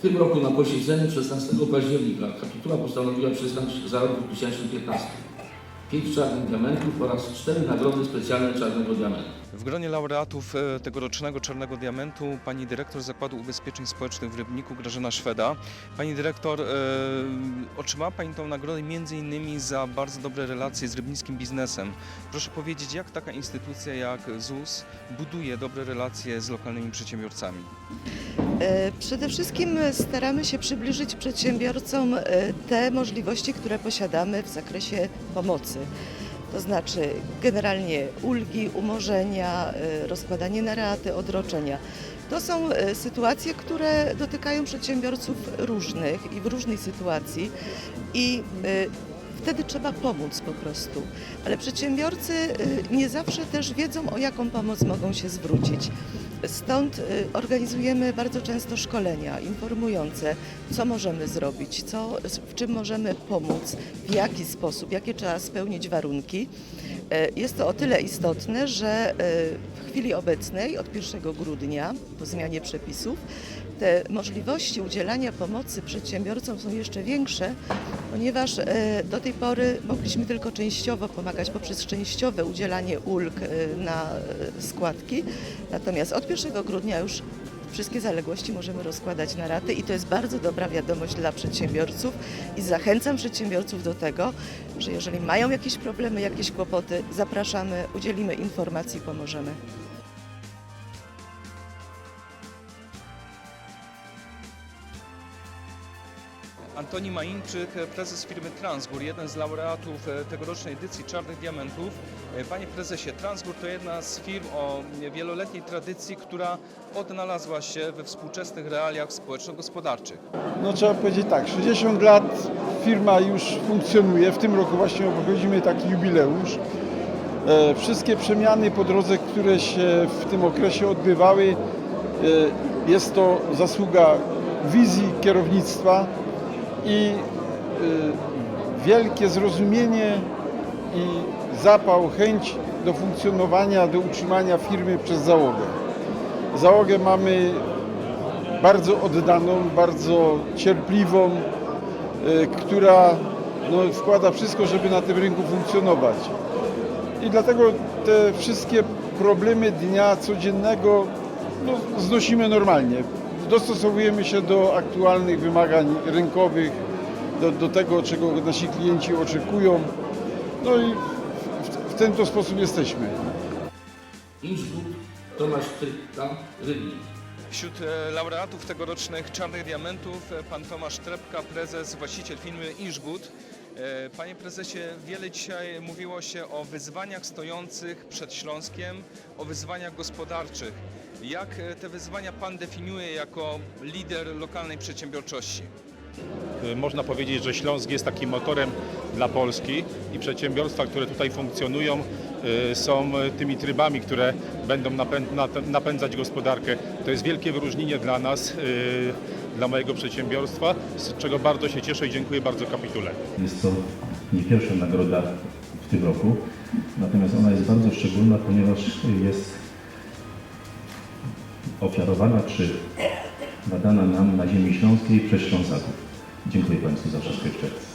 W tym roku na posiedzeniu 16 października kapituła postanowiła przyznać za rok 2015 pięć czarnych diamentów oraz cztery nagrody specjalne czarnego diamentu. W gronie laureatów e, tegorocznego Czarnego Diamentu pani dyrektor Zakładu Ubezpieczeń Społecznych w Rybniku Grażyna Szweda. Pani dyrektor, e, otrzymała Pani tą nagrodę innymi za bardzo dobre relacje z rybnickim biznesem. Proszę powiedzieć, jak taka instytucja jak ZUS buduje dobre relacje z lokalnymi przedsiębiorcami? E, Przede wszystkim staramy się przybliżyć przedsiębiorcom e, te możliwości, które posiadamy w zakresie pomocy. To znaczy generalnie ulgi, umorzenia, e, rozkładanie na raty, odroczenia. To są e, sytuacje, które dotykają przedsiębiorców różnych i w różnej sytuacji i e, wtedy trzeba pomóc po prostu. Ale przedsiębiorcy nie zawsze też wiedzą, o jaką pomoc mogą się zwrócić. Stąd y, organizujemy bardzo często szkolenia informujące, co możemy zrobić, co, w czym możemy pomóc, w jaki sposób, jakie trzeba spełnić warunki. E, Jest to o tyle istotne, że e, w chwili obecnej, od 1 grudnia, po zmianie przepisów, te możliwości udzielania pomocy przedsiębiorcom są jeszcze większe, ponieważ e, do tej pory mogliśmy tylko częściowo pomagać poprzez częściowe udzielanie ulg na składki. Natomiast od 1 grudnia już wszystkie zaległości możemy rozkładać na raty i to jest bardzo dobra wiadomość dla przedsiębiorców i zachęcam przedsiębiorców do tego, że jeżeli mają jakieś problemy, jakieś kłopoty, zapraszamy, udzielimy informacji, pomożemy. Antoni Mainczyk, prezes firmy Transgur, jeden z laureatów e, tegorocznej edycji Czarnych Diamentów. E, Panie prezesie, Transgur to jedna z firm o wieloletniej tradycji, która odnalazła się we współczesnych realiach społeczno-gospodarczych. No trzeba powiedzieć tak, 60 lat firma już funkcjonuje, w tym roku właśnie obchodzimy taki jubileusz. E, wszystkie przemiany po drodze, które się w tym okresie odbywały, jest to zasługa wizji kierownictwa i e, wielkie zrozumienie i zapał, chęć do funkcjonowania, do utrzymania firmy przez załogę. Załogę mamy bardzo oddaną, bardzo cierpliwą, y, która no, wkłada wszystko, żeby na tym rynku funkcjonować. I dlatego te wszystkie problemy dnia codziennego no, znosimy normalnie. Dostosowujemy się do aktualnych wymagań rynkowych, do, do tego, czego nasi klienci oczekują. No i w, w ten to sposób jesteśmy. Inżbud, Tomasz Trybka, Rybnik. Wśród e, laureatów tegorocznych Czarnych Diamentów e, pan Tomasz Trepka, prezes, właściciel firmy Inżbud. E, Panie prezesie, wiele dzisiaj mówiło się o wyzwaniach stojących przed Śląskiem, o wyzwaniach gospodarczych. Jak e, te wyzwania pan definiuje jako lider lokalnej przedsiębiorczości? Y, Można powiedzieć, że Śląsk jest takim motorem dla Polski i przedsiębiorstwa, które tutaj funkcjonują, y, są tymi trybami, które będą napędzać gospodarkę. To jest wielkie wyróżnienie dla nas, y, dla mojego przedsiębiorstwa, z czego bardzo się cieszę i dziękuję bardzo kapitule. Jest to nie pierwsza nagroda w tym roku, natomiast ona jest bardzo szczególna, ponieważ jest ofiarowana czy nadana nam na ziemi śląskiej przez Ślązaków. Dziękuję Państwu za wszystko jeszcze raz.